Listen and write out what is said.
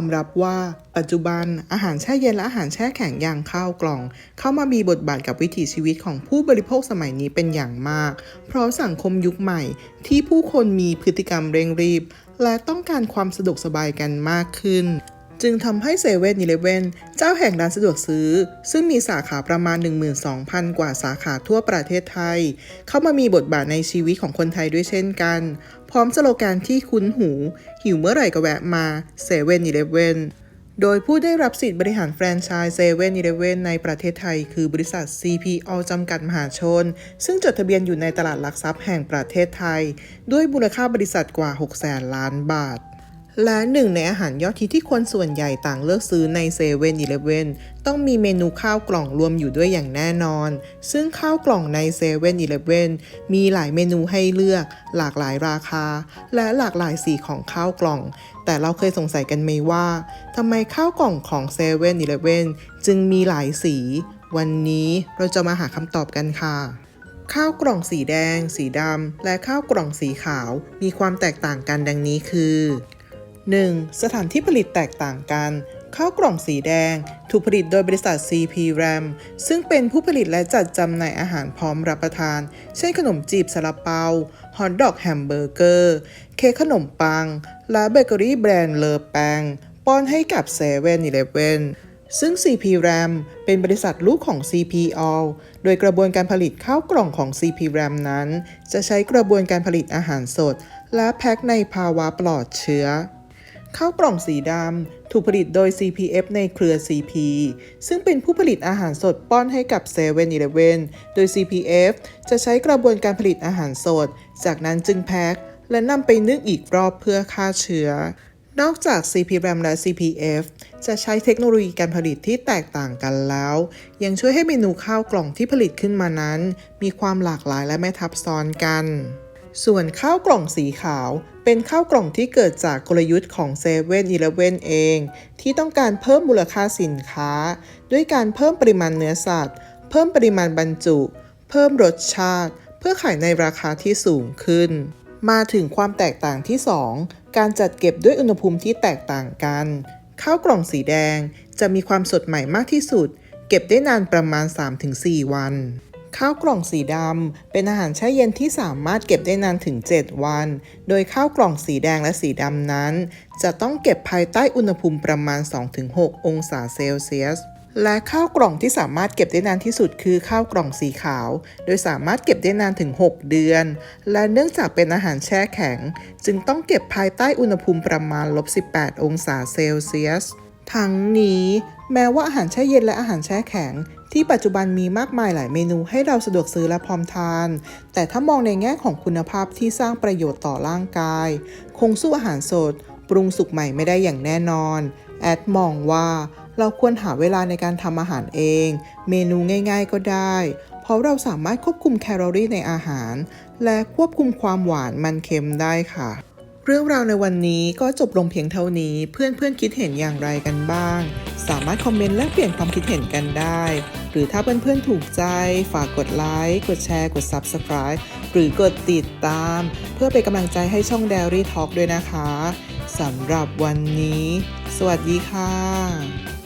ยอมรับว่า ปัจจุบันอาหารแช่เย็นและอาหารแช่แข็งอย่างข้าวกล่อง เข้ามามีบทบาทกับวิถีชีวิตของผู้บริโภคสมัยนี้เป็นอย่างมาก เพราะสังคมยุคใหม่ ที่ผู้คนมีพฤติกรรมเร่งรีบ และต้องการความสะดวกสบายกันมากขึ้น จึงทำให้เซเว่นอีเลเวนเจ้าแห่งร้านสะดวกซื้อ ซึ่งมีสาขาประมาณ 12,000 กว่าสาขาทั่วประเทศไทย เข้ามามีบทบาทในชีวิตของคนไทยด้วยเช่นกัน พร้อมสโลแกนที่คุ้นหู หิวเมื่อไหร่ก็แวะมาเซเว่นอีเลเวนโดยผู้ได้รับสิทธิ์บริหารแฟรนไชส์เซเว่นอีเลเวนในประเทศไทย คือบริษัท CPO จำกัดมหาชน ซึ่งจดทะเบียนอยู่ในตลาดหลักทรัพย์แห่งประเทศไทย ด้วยมูลค่าบริษัทกว่า6แสนล้านบาท และหนึ่งในอาหารยอดฮิตที่คนส่วนใหญ่ต่างเลือกซื้อในเซเว่นอีเลฟเว่นต้องมีเมนูข้าวกล่องรวมอยู่ด้วยอย่างแน่นอน ซึ่งข้าวกล่องในเซเว่นอีเลฟเว่นมีหลายเมนูให้เลือก หลากหลายราคา และหลากหลายสีของข้าวกล่อง แต่เราเคยสงสัยกันไหมว่าทำไมข้าวกล่องของเซเว่นอีเลฟเว่นจึงมีหลายสี วันนี้เราจะมาหาคำตอบกันค่ะข้าวกล่องสีแดง สีดำ และข้าวกล่องสีขาว มีความแตกต่างกันดังนี้คือ 1. สถานที่ผลิตแตกต่างกันข้าวกล่องสีแดง ถูกผลิตโดยบริษัท CP Ram ซึ่งเป็นผู้ผลิตและจัดจำหน่ายอาหารพร้อมรับประทาน เช่นขนมจีบซาลาเปา ฮอทดอกแฮมเบอร์เกอร์ เค้กขนมปัง และเบเกอรี่แบรนด์เลอแปง ป้อนให้กับ7 e เ e ่ e อซึ่ง CP Ram เป็นบริษัทลูกของ CP All โดยกระบวนการผลิตข้าวกล่องของ CP Ram นั้น จะใช้กระบวนการผลิตอาหารสด และแพ็คในภาวะปลอดเชื้อ ข้าวกล่องสีดำถูกผลิตโดย CPF ในเครือ CP ซึ่งเป็นผู้ผลิตอาหารสดป้อนให้กับ7 e เ e ่ e โดย CPF จะใช้กระบวนการผลิตอาหารสด จากนั้นจึงแพ็คและนำไปนึ่งอีกรอบเพื่อฆ่าเชื้อนอกจาก CP RAM และ CPF จะใช้เทคโนโลยีการผลิตที่แตกต่างกันแล้ว ยังช่วยให้เมนูข้าวกล่องที่ผลิตขึ้นมานั้น มีความหลากหลายและไม่ทับซ้อนกัน ส่วนข้าวกล่องสีขาว เป็นข้าวกล่องที่เกิดจากกลยุทธ์ของ7 e เ e ่ e อเอง ที่ต้องการเพิ่มมูลค่าสินค้า ด้วยการเพิ่มปริมาณเนื้อสัตว์ เพิ่มปริมาณบรรจุ เพิ่มรสชาติ เพื่อขายในราคาที่สูงขึ้น มาถึงความแตกต่างที่ 2 การจัดเก็บด้วยอุณหภูมิที่แตกต่างกัน ข้าวกล่องสีแดงจะมีความสดใหม่มากที่สุด เก็บได้นานประมาณ 3-4 วัน ข้าวกล่องสีดำเป็นอาหารแช่เย็นที่สามารถเก็บได้นานถึง 7 วัน โดยข้าวกล่องสีแดงและสีดำนั้น จะต้องเก็บภายใต้อุณหภูมิประมาณ 2-6 องศาเซลเซียส และข้าวกล่องที่สามารถเก็บได้นานที่สุดคือข้าวกล่องสีขาว โดยสามารถเก็บได้นานถึง 6 เดือน และเนื่องจากเป็นอาหารแช่แข็ง จึงต้องเก็บภายใต้อุณหภูมิประมาณลบ18 องศาเซลเซียส ทั้งนี้แม้ว่าอาหารแช่เย็นและอาหารแช่แข็ง ที่ปัจจุบันมีมากมายหลายเมนูให้เราสะดวกซื้อและพร้อมทาน แต่ถ้ามองในแง่ของคุณภาพที่สร้างประโยชน์ต่อร่างกาย คงสู้อาหารสด ปรุงสุกใหม่ไม่ได้อย่างแน่นอน แอดมองว่าเราควรหาเวลาในการทำอาหารเอง เมนูง่าย ๆ ก็ได้ เพราะเราสามารถควบคุมแคลอรี่ในอาหาร และควบคุมความหวานมันเค็มได้ค่ะ เรื่องราวในวันนี้ก็จบลงเพียงเท่านี้ เพื่อนเพื่อนๆคิดเห็นอย่างไรกันบ้าง สามารถคอมเมนต์และเปลี่ยนความคิดเห็นกันได้ หรือถ้าเพื่อนๆถูกใจฝากกดไลค์ กดแชร์ กด Subscribe หรือกดติดตาม เพื่อเป็นกำลังใจให้ช่อง Dairy Talk ด้วยนะคะสำหรับวันนี้ สวัสดีค่ะ